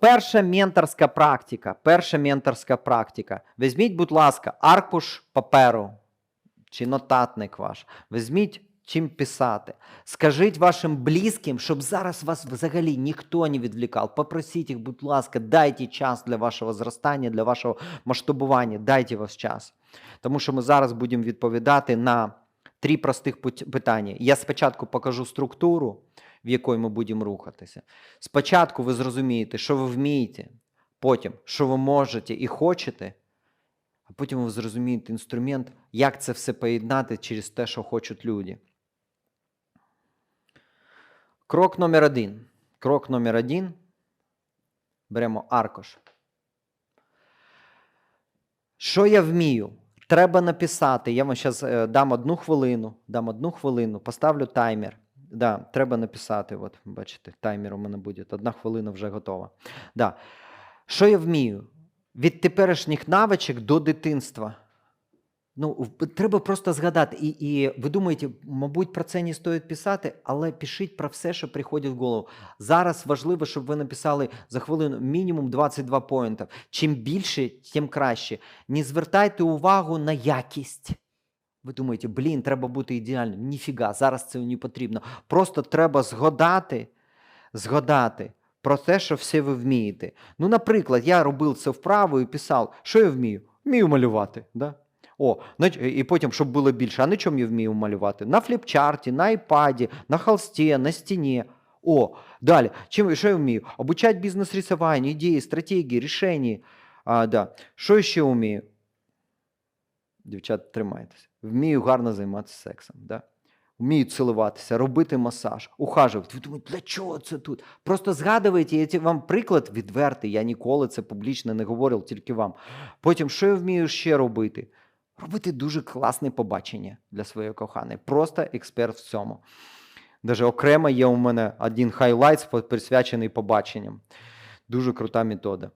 Перша менторська практика. Перша менторська практика. Візьміть, будь ласка, аркуш паперу чи нотатник ваш. Візьміть чим писати. Скажіть вашим близьким, щоб зараз вас взагалі ніхто не відвлікав. Попросіть їх, будь ласка, дайте час для вашого зростання, для вашого масштабування. Дайте вас час. Тому що ми зараз будемо відповідати на три простих питання. Я спочатку покажу структуру, в якої ми будемо рухатися. Спочатку ви зрозумієте, що ви вмієте, потім, що ви можете і хочете, а потім ви зрозумієте інструмент, як це все поєднати через те, що хочуть люди. Крок номер один. Крок номер один. Беремо аркуш. Що я вмію? Треба написати. Я вам зараз дам одну хвилину. Дам одну хвилину, поставлю таймер. Да, треба написати. От, бачите, таймер у мене буде. Одна хвилина вже готова. Да. Що я вмію? Від теперішніх навичок до дитинства. Ну, треба просто згадати. І, і ви думаєте, мабуть, про це не стоїть писати, але пишіть про все, що приходить в голову. Зараз важливо, щоб ви написали за хвилину мінімум 22 поінти. Чим більше, тим краще. Не звертайте увагу на якість. Ви думаєте, блін, треба бути ідеальним. Ніфіга, зараз це не потрібно. Просто треба згадати, згадати про те, що все ви вмієте. Ну, наприклад, я робив це вправо і писав, що я вмію? Вмію малювати. Да? О, і потім, щоб було більше, а на чому я вмію малювати? На фліпчарті, на айпаді, на холсті, на стіні. О, далі. Чим, що я вмію? Обучать бізнес-рисуванню, ідеї, стратегії, рішення. А, да. Що ще вмію? Дівчата, тримайтеся. Вмію гарно займатися сексом. Да? Вмію цілуватися, робити масаж, ухажувати. Ви думаєте, для чого це тут? Просто згадуйте, я вам приклад відвертий. Я ніколи це публічно не говорив, тільки вам. Потім, що я вмію ще робити? Робити дуже класне побачення для своєї коханої. Просто експерт в цьому. Даже окремо є у мене один хайлайт присвячений побаченням. Дуже крута метода.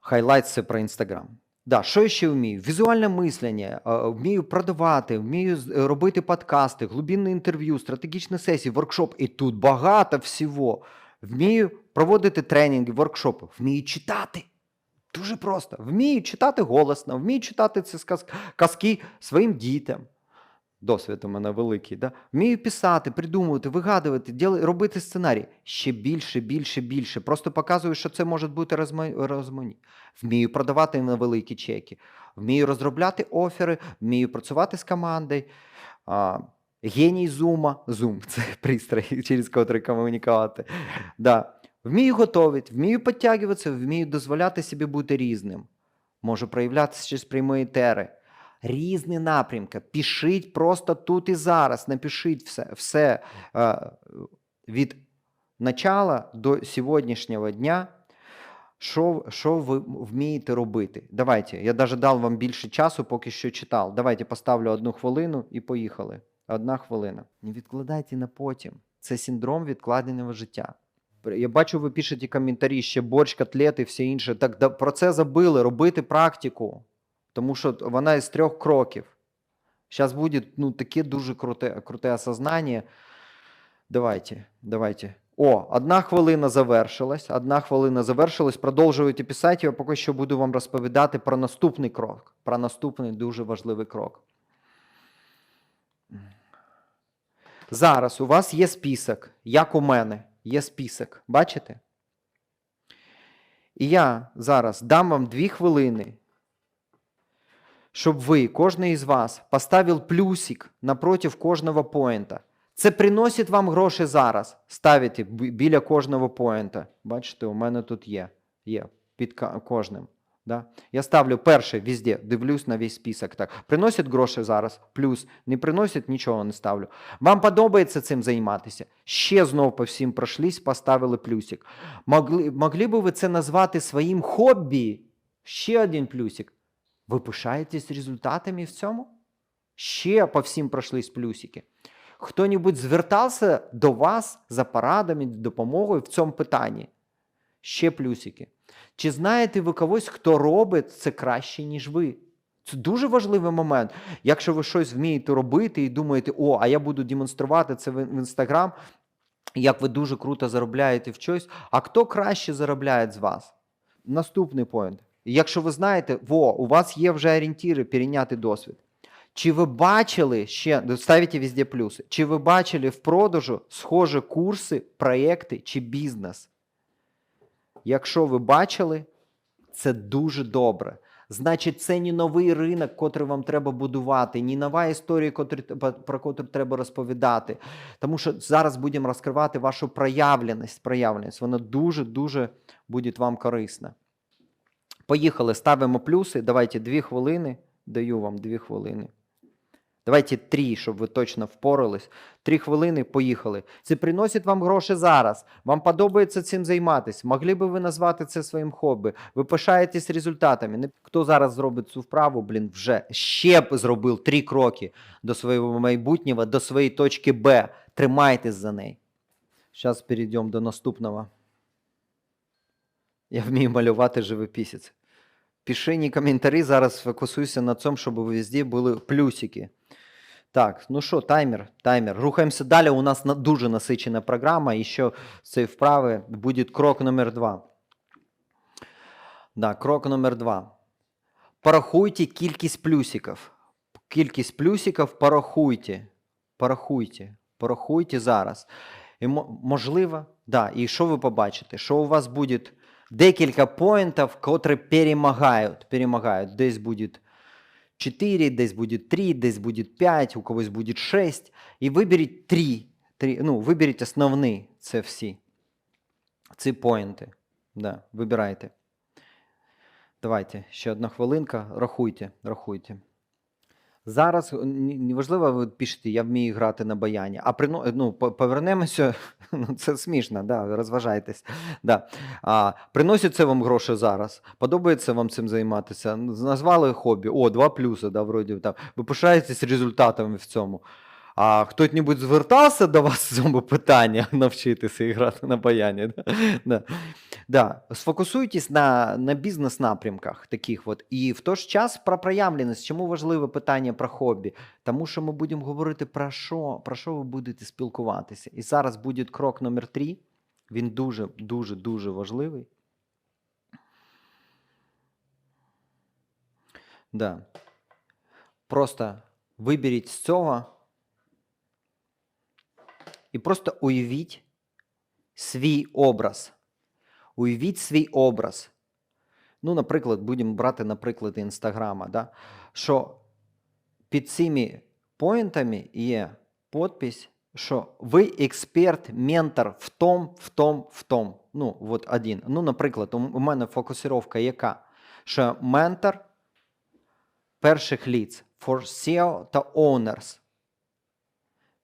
Хайлайт це про інстаграм. Да, що я ще вмію? Візуальне мислення, е, вмію продавати, вмію е, робити подкасти, глибинне інтерв'ю, стратегічні сесії, воркшоп. І тут багато всього. Вмію проводити тренінги, воркшопи, вмію читати. Дуже просто. Вмію читати голосно, вмію читати ці сказ- казки своїм дітям. Досвід у мене великий. Да? Вмію писати, придумувати, вигадувати, діли- робити сценарій. Ще більше, більше, більше. Просто показую, що це може бути розмані. Вмію продавати на великі чеки, вмію розробляти офери, вмію працювати з командою. А, геній зума. Зум це пристрій, через котрий комунікувати. Да. Вмію готувати, вмію підтягуватися, вмію дозволяти собі бути різним. Можу проявлятися через прямі етери. Різні напрямки. Пишіть просто тут і зараз. Напишіть все, все е, від начала до сьогоднішнього дня. Що, що ви вмієте робити? Давайте. Я навіть дав вам більше часу, поки що читав. Давайте поставлю одну хвилину і поїхали. Одна хвилина. Не відкладайте на потім. Це синдром відкладеного життя. Я бачу, ви пишете коментарі, ще борщ, котлети, все інше. Так про це забили, робити практику. Тому що вона із трьох кроків. Зараз буде ну, таке дуже круте, круте осознання. Давайте, давайте. О, одна хвилина завершилась. Одна хвилина завершилась. Продовжуйте писати. Я поки що буду вам розповідати про наступний крок. Про наступний дуже важливий крок. Зараз у вас є список, як у мене, є список. Бачите? І я зараз дам вам дві хвилини, щоб ви, кожен із вас, поставив плюсик напротив кожного поінта. Це приносить вам гроші зараз. Ставите біля кожного поінта. Бачите, у мене тут є. Є під кожним. Да? Я ставлю перше везде, дивлюсь на весь список. Так. Приносить гроші зараз, плюс. Не приносить, нічого не ставлю. Вам подобається цим займатися? Ще знов по всім пройшлись, поставили плюсик. Могли, могли би ви це назвати своїм хобі? Ще один плюсик. Ви пишаєтесь результатами в цьому? Ще по всім пройшлись плюсики. Хто-небудь звертався до вас за порадами, допомогою в цьому питанні? Ще плюсики. Чи знаєте ви когось, хто робить це краще, ніж ви? Це дуже важливий момент. Якщо ви щось вмієте робити і думаєте, о, а я буду демонструвати це в інстаграм, як ви дуже круто заробляєте в щось, а хто краще заробляє з вас? Наступний поінт. Якщо ви знаєте, во, у вас є вже орієнтири перейняти досвід. Чи ви бачили ще, ставите везде плюси, чи ви бачили в продажу схожі курси, проекти чи бізнес? Якщо ви бачили, це дуже добре. Значить, це не новий ринок, котрий вам треба будувати, ні нова історія, котрі, про котру треба розповідати. Тому що зараз будемо розкривати вашу проявленість. проявленість. Вона дуже-дуже буде вам корисна. Поїхали, ставимо плюси. Давайте дві хвилини. Даю вам дві хвилини. Давайте три, щоб ви точно впорались. Три хвилини, поїхали. Це приносить вам гроші зараз. Вам подобається цим займатися. Могли би ви назвати це своїм хобі. Ви пишаєтесь результатами. Хто зараз зробить цю вправу, блін, вже ще б зробив три кроки до свого майбутнього, до своєї точки Б. Тримайтесь за неї. Зараз перейдемо до наступного. Я вмію малювати живописець. Пиши не коментарі, зараз фокусуйся на цьому, щоб везде були плюсики. Так, ну що, таймер, таймер. Рухаємося далі. У нас на- дуже насичена програма, і ще з цієї вправи буде крок номер два. Да, крок номер два. Порахуйте кількість плюсиків. Кількість плюсиків порахуйте. Порахуйте. Порахуйте зараз. І, можливо, да, і що ви побачите? Що у вас буде декілька поінтів, котрі перемагають. перемагають. Десь буде 4, десь буде 3, десь буде 5, у когось буде 6. І виберіть 3. 3 ну, виберіть основні, це всі. Ці поінти. Да, вибирайте. Давайте, ще одна хвилинка. Рахуйте, рахуйте. Зараз неважливо, ви пишете, я вмію грати на баяні, а прино, ну, по- повернемося, ну, це смішно, да, розважайтесь. Да. А, Приносять це вам гроші зараз, подобається вам цим займатися, назвали хобі, о, два плюси, да, вроді, там. ви пишаєтесь результатами в цьому. А хтось-небудь звертався до вас в цьому питанні навчитися грати на баяні? Да? Да. Да. Сфокусуйтесь на, на бізнес-напрямках таких от. І в той ж час про проявленість. Чому важливе питання про хобі? Тому що ми будемо говорити про що, про що ви будете спілкуватися. І зараз буде крок номер три. Він дуже, дуже, дуже важливий. Да. Просто виберіть з цього і просто уявіть свій образ. Уявіть свій образ. Ну, наприклад, будемо брати, наприклад, Інстаграма, да? що під цими поінтами є подпись, що ви експерт, ментор в том, в том, в том. Ну, от один. Ну, наприклад, у мене фокусировка яка? Що ментор перших ліц for SEO та owners.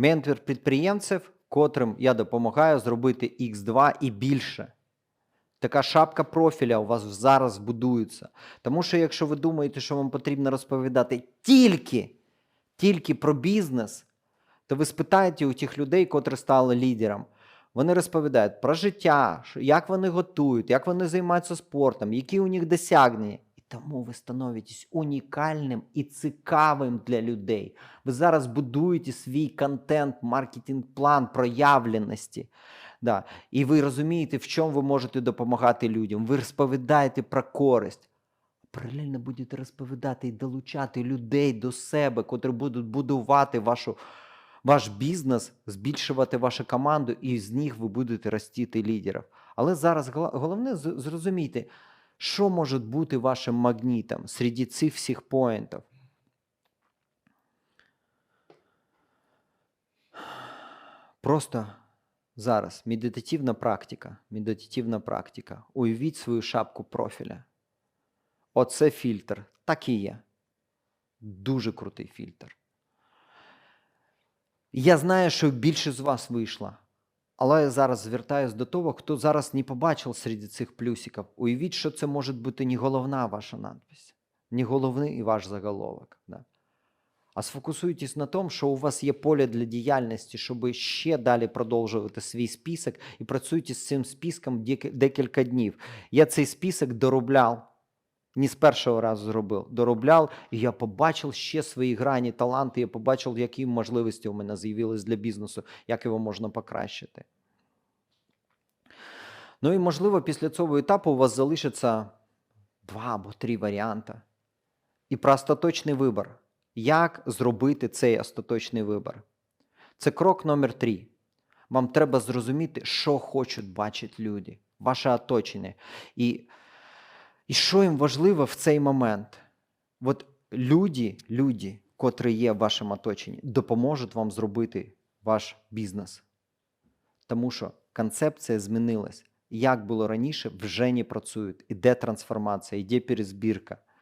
Ментор підприємців, котрим я допомагаю зробити X2 і більше. Така шапка профіля у вас зараз будується. Тому що якщо ви думаєте, що вам потрібно розповідати тільки, тільки про бізнес, то ви спитаєте у тих людей, котрі стали лідером. Вони розповідають про життя, як вони готують, як вони займаються спортом, які у них досягнення. Тому ви становитесь унікальним і цікавим для людей. Ви зараз будуєте свій контент, маркетинг-план проявленості. Да. І ви розумієте, в чому ви можете допомагати людям. Ви розповідаєте про користь. Паралельно будете розповідати і долучати людей до себе, котрі будуть будувати вашу, ваш бізнес, збільшувати вашу команду, і з них ви будете ростити лідерів. Але зараз головне з- зрозумійте, що може бути вашим магнітом серед цих всіх поінтів. Просто зараз медитативна практика. Медитативна практика. Уявіть свою шапку профіля. Оце фільтр. Так і є. Дуже крутий фільтр. Я знаю, що більше з вас вийшло. Але я зараз звертаюся до того, хто зараз не побачив серед цих плюсиків. Уявіть, що це може бути не головна ваша надпись, не головний ваш заголовок. Да? А сфокусуйтесь на тому, що у вас є поле для діяльності, щоб ще далі продовжувати свій список і працюйте з цим списком декілька днів. Я цей список доробляв. Не з першого разу зробив, доробляв, і я побачив ще свої грані, таланти, я побачив, які можливості у мене з'явились для бізнесу, як його можна покращити. Ну і можливо, після цього етапу у вас залишиться два або три варіанти. І про остаточний вибір. Як зробити цей остаточний вибір? Це крок номер три. Вам треба зрозуміти, що хочуть бачити люди, ваше оточення. І, і що їм важливо в цей момент. От люди, люди, котрі є в вашому оточенні, допоможуть вам зробити ваш бізнес. Тому що концепція змінилась. Як було раніше, вже не працюють. Іде трансформація, іде перезбірка.